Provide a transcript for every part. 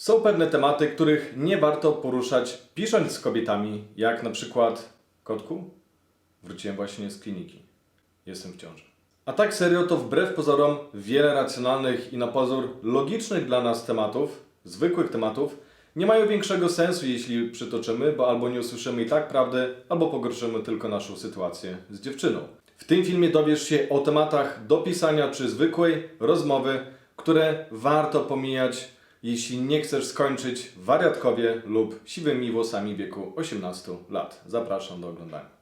Są pewne tematy, których nie warto poruszać pisząc z kobietami, jak na przykład kotku? Wróciłem właśnie z kliniki. Jestem w ciąży. A tak serio to wbrew pozorom wiele racjonalnych i na pozór logicznych dla nas tematów, zwykłych tematów, nie mają większego sensu, jeśli przytoczymy, bo albo nie usłyszymy i tak prawdy, albo pogorszymy tylko naszą sytuację z dziewczyną. W tym filmie dowiesz się o tematach do pisania czy zwykłej rozmowy, które warto pomijać, jeśli nie chcesz skończyć wariatkowie lub siwymi włosami wieku 18 lat. Zapraszam do oglądania.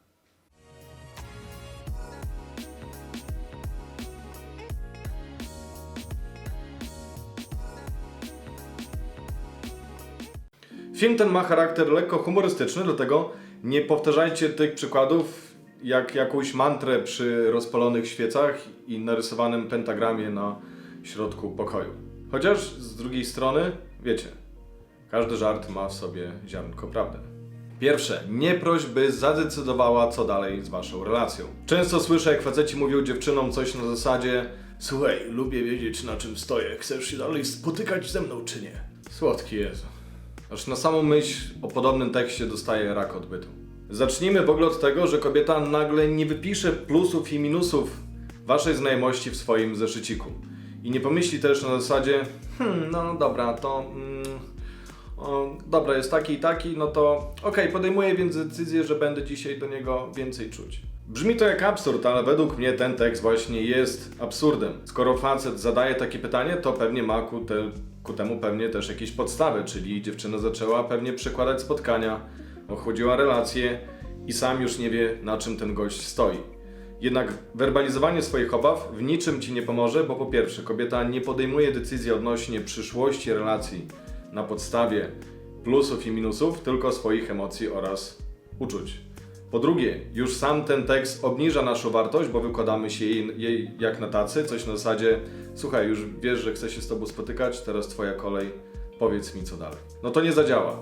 Film ten ma charakter lekko humorystyczny, dlatego nie powtarzajcie tych przykładów jak jakąś mantrę przy rozpalonych świecach i narysowanym pentagramie na środku pokoju. Chociaż z drugiej strony, wiecie, każdy żart ma w sobie ziarnko prawdy. Pierwsze, nie proś, by zadecydowała, co dalej z waszą relacją. Często słyszę, jak faceci mówią dziewczynom coś na zasadzie Słuchaj, lubię wiedzieć na czym stoję, chcesz się dalej spotykać ze mną czy nie? Słodki Jezu. Aż na samą myśl o podobnym tekście dostaje rak odbytu. Zacznijmy w ogóle od tego, że kobieta nagle nie wypisze plusów i minusów waszej znajomości w swoim zeszyciku. I nie pomyśli też na zasadzie, hmm, no dobra, to mm, o, dobra, jest taki i taki, no to okej, podejmuję więc decyzję, że będę dzisiaj do niego więcej czuć. Brzmi to jak absurd, ale według mnie ten tekst właśnie jest absurdem. Skoro facet zadaje takie pytanie, to pewnie ma ku, te, ku temu pewnie też jakieś podstawy, czyli dziewczyna zaczęła pewnie przekładać spotkania, ochłodziła relacje i sam już nie wie, na czym ten gość stoi. Jednak werbalizowanie swoich obaw w niczym ci nie pomoże, bo po pierwsze, kobieta nie podejmuje decyzji odnośnie przyszłości relacji na podstawie plusów i minusów, tylko swoich emocji oraz uczuć. Po drugie, już sam ten tekst obniża naszą wartość, bo wykładamy się jej, jej jak na tacy, coś na zasadzie słuchaj, już wiesz, że chcę się z tobą spotykać, teraz twoja kolej, powiedz mi co dalej. No to nie zadziała.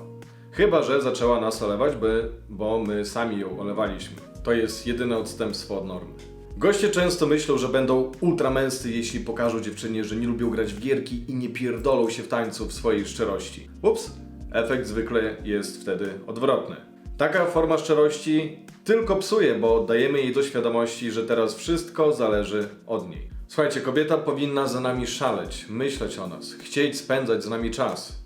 Chyba, że zaczęła nas olewać, by, bo my sami ją olewaliśmy. To jest jedyne odstępstwo od normy. Goście często myślą, że będą ultramęscy, jeśli pokażą dziewczynie, że nie lubią grać w gierki i nie pierdolą się w tańcu w swojej szczerości. Ups, efekt zwykle jest wtedy odwrotny. Taka forma szczerości tylko psuje, bo dajemy jej do świadomości, że teraz wszystko zależy od niej. Słuchajcie, kobieta powinna za nami szaleć, myśleć o nas, chcieć spędzać z nami czas.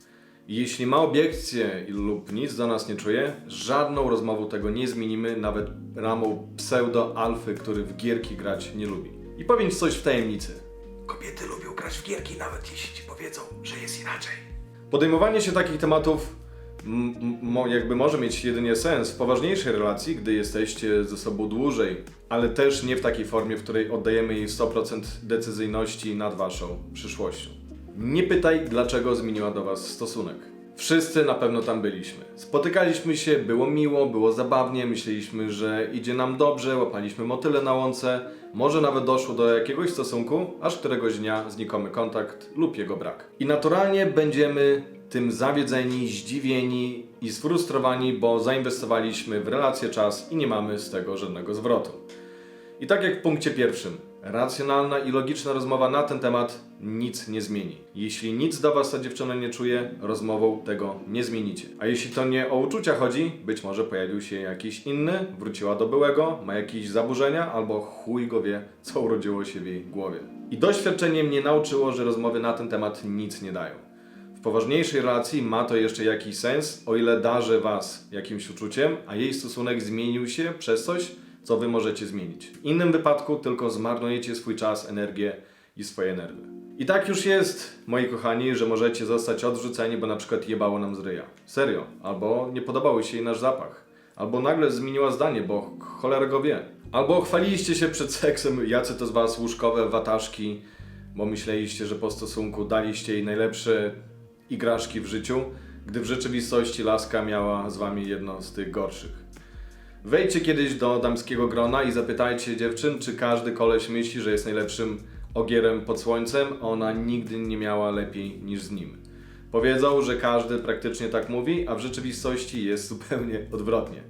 Jeśli ma obiekcje lub nic do nas nie czuje, żadną rozmową tego nie zmienimy, nawet ramą pseudo-alfy, który w gierki grać nie lubi. I powiem ci coś w tajemnicy. Kobiety lubią grać w gierki, nawet jeśli ci powiedzą, że jest inaczej. Podejmowanie się takich tematów jakby może mieć jedynie sens w poważniejszej relacji, gdy jesteście ze sobą dłużej, ale też nie w takiej formie, w której oddajemy jej 100% decyzyjności nad waszą przyszłością. Nie pytaj, dlaczego zmieniła do was stosunek. Wszyscy na pewno tam byliśmy. Spotykaliśmy się, było miło, było zabawnie, myśleliśmy, że idzie nam dobrze, łapaliśmy motyle na łące, może nawet doszło do jakiegoś stosunku, aż któregoś dnia znikomy kontakt lub jego brak. I naturalnie będziemy tym zawiedzeni, zdziwieni i sfrustrowani, bo zainwestowaliśmy w relację czas i nie mamy z tego żadnego zwrotu. I tak jak w punkcie pierwszym, racjonalna i logiczna rozmowa na ten temat nic nie zmieni. Jeśli nic do Was ta dziewczyna nie czuje, rozmową tego nie zmienicie. A jeśli to nie o uczucia chodzi, być może pojawił się jakiś inny, wróciła do byłego, ma jakieś zaburzenia, albo chuj go wie, co urodziło się w jej głowie. I doświadczenie mnie nauczyło, że rozmowy na ten temat nic nie dają. W poważniejszej relacji ma to jeszcze jakiś sens, o ile darzy Was jakimś uczuciem, a jej stosunek zmienił się przez coś, co Wy możecie zmienić. W innym wypadku tylko zmarnujecie swój czas, energię i swoje nerwy. I tak już jest, moi kochani, że możecie zostać odrzuceni, bo na przykład jebało nam z ryja. Serio. Albo nie podobał się jej nasz zapach. Albo nagle zmieniła zdanie, bo cholera go wie. Albo chwaliliście się przed seksem, jacy to z was łóżkowe wataszki, bo myśleliście, że po stosunku daliście jej najlepsze igraszki w życiu, gdy w rzeczywistości laska miała z wami jedno z tych gorszych. Wejdźcie kiedyś do damskiego grona i zapytajcie dziewczyn, czy każdy koleś myśli, że jest najlepszym ogierem pod słońcem, ona nigdy nie miała lepiej niż z nim. Powiedzą, że każdy praktycznie tak mówi, a w rzeczywistości jest zupełnie odwrotnie.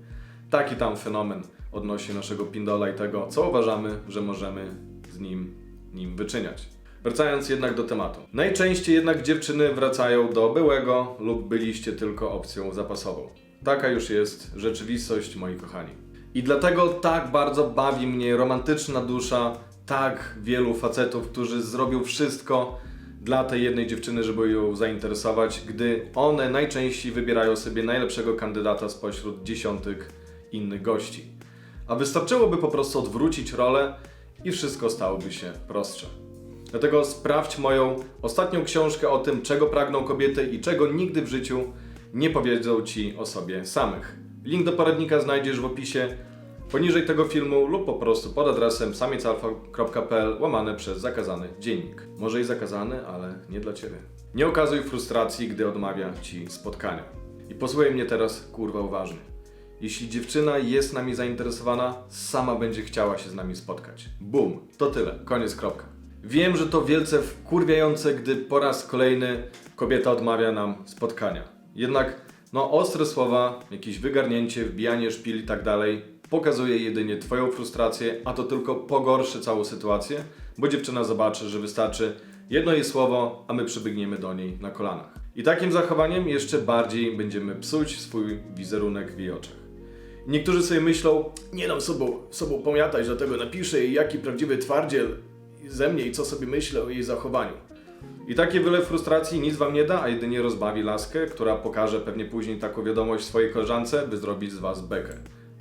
Taki tam fenomen odnośnie naszego pindola i tego, co uważamy, że możemy z nim, nim wyczyniać. Wracając jednak do tematu. Najczęściej jednak dziewczyny wracają do byłego lub byliście tylko opcją zapasową. Taka już jest rzeczywistość, moi kochani. I dlatego tak bardzo bawi mnie romantyczna dusza tak wielu facetów, którzy zrobią wszystko dla tej jednej dziewczyny, żeby ją zainteresować, gdy one najczęściej wybierają sobie najlepszego kandydata spośród dziesiątek innych gości. A wystarczyłoby po prostu odwrócić rolę i wszystko stałoby się prostsze. Dlatego sprawdź moją ostatnią książkę o tym, czego pragną kobiety i czego nigdy w życiu nie powiedzą ci o sobie samych. Link do poradnika znajdziesz w opisie poniżej tego filmu lub po prostu pod adresem samiesalfa.pl łamane przez zakazany dziennik. Może i zakazany, ale nie dla ciebie. Nie okazuj frustracji, gdy odmawia ci spotkania. I posłuchaj mnie teraz kurwa uważnie. Jeśli dziewczyna jest nami zainteresowana, sama będzie chciała się z nami spotkać. Bum, to tyle, koniec kropka. Wiem, że to wielce wkurwiające, gdy po raz kolejny kobieta odmawia nam spotkania. Jednak, no, ostre słowa, jakieś wygarnięcie, wbijanie szpil i tak dalej, pokazuje jedynie Twoją frustrację, a to tylko pogorszy całą sytuację, bo dziewczyna zobaczy, że wystarczy jedno jej słowo, a my przybiegniemy do niej na kolanach. I takim zachowaniem jeszcze bardziej będziemy psuć swój wizerunek w jej oczach. Niektórzy sobie myślą, nie dam sobą, sobą pomiatać, dlatego napiszę jej, jaki prawdziwy twardziel ze mnie i co sobie myślę o jej zachowaniu. I takie wylew frustracji nic wam nie da, a jedynie rozbawi laskę, która pokaże pewnie później taką wiadomość swojej koleżance, by zrobić z was bekę.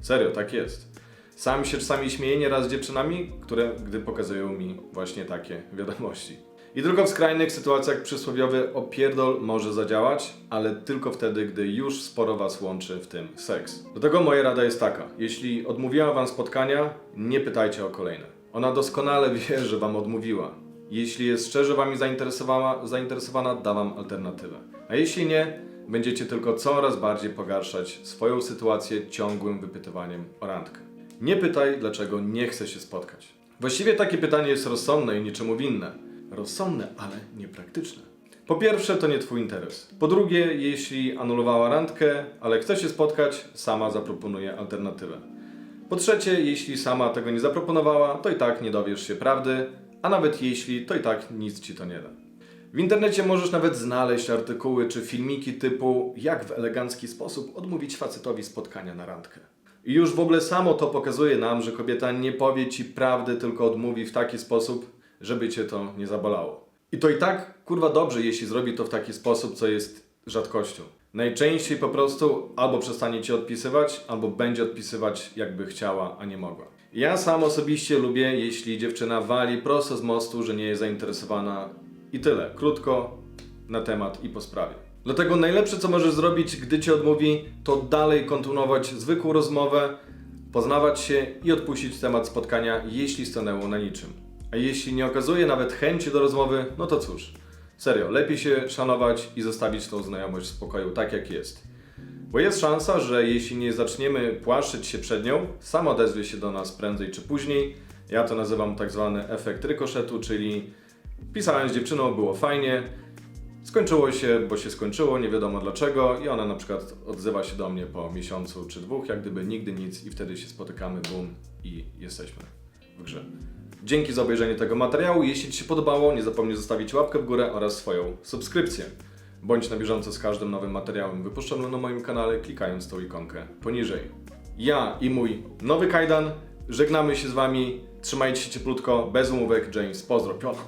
Serio, tak jest. Sam się czasami śmieję nieraz z dziewczynami, które gdy pokazują mi właśnie takie wiadomości. I tylko w skrajnych sytuacjach przysłowiowy opierdol może zadziałać, ale tylko wtedy, gdy już sporo was łączy w tym seks. Do tego moja rada jest taka. Jeśli odmówiła wam spotkania, nie pytajcie o kolejne. Ona doskonale wie, że wam odmówiła. Jeśli jest szczerze wami zainteresowana, zainteresowana, da wam alternatywę. A jeśli nie, będziecie tylko coraz bardziej pogarszać swoją sytuację ciągłym wypytywaniem o randkę. Nie pytaj, dlaczego nie chce się spotkać. Właściwie takie pytanie jest rozsądne i niczemu winne. Rozsądne, ale niepraktyczne. Po pierwsze, to nie twój interes. Po drugie, jeśli anulowała randkę, ale chce się spotkać, sama zaproponuje alternatywę. Po trzecie, jeśli sama tego nie zaproponowała, to i tak nie dowiesz się prawdy, a nawet jeśli, to i tak nic ci to nie da. W internecie możesz nawet znaleźć artykuły czy filmiki typu jak w elegancki sposób odmówić facetowi spotkania na randkę. I już w ogóle samo to pokazuje nam, że kobieta nie powie ci prawdy, tylko odmówi w taki sposób, żeby cię to nie zabolało. I to i tak kurwa dobrze, jeśli zrobi to w taki sposób, co jest rzadkością. Najczęściej po prostu albo przestanie cię odpisywać, albo będzie odpisywać jakby chciała, a nie mogła. Ja sam osobiście lubię, jeśli dziewczyna wali prosto z mostu, że nie jest zainteresowana i tyle. Krótko, na temat i po sprawie. Dlatego najlepsze, co możesz zrobić, gdy cię odmówi, to dalej kontynuować zwykłą rozmowę, poznawać się i odpuścić temat spotkania, jeśli stanęło na niczym. A jeśli nie okazuje nawet chęci do rozmowy, no to cóż. Serio, lepiej się szanować i zostawić tą znajomość w spokoju tak jak jest. Bo jest szansa, że jeśli nie zaczniemy płaszczyć się przed nią, sam odezwie się do nas prędzej czy później. Ja to nazywam tak zwany efekt rykoszetu, czyli pisałem z dziewczyną, było fajnie, skończyło się, bo się skończyło, nie wiadomo dlaczego i ona na przykład odzywa się do mnie po miesiącu czy dwóch, jak gdyby nigdy nic i wtedy się spotykamy, boom i jesteśmy w grze. Dzięki za obejrzenie tego materiału. Jeśli Ci się podobało, nie zapomnij zostawić łapkę w górę oraz swoją subskrypcję. Bądź na bieżąco z każdym nowym materiałem wypuszczonym na moim kanale, klikając tą ikonkę poniżej. Ja i mój nowy kajdan żegnamy się z Wami. Trzymajcie się cieplutko, bez umówek. James, pozdro, Piotr.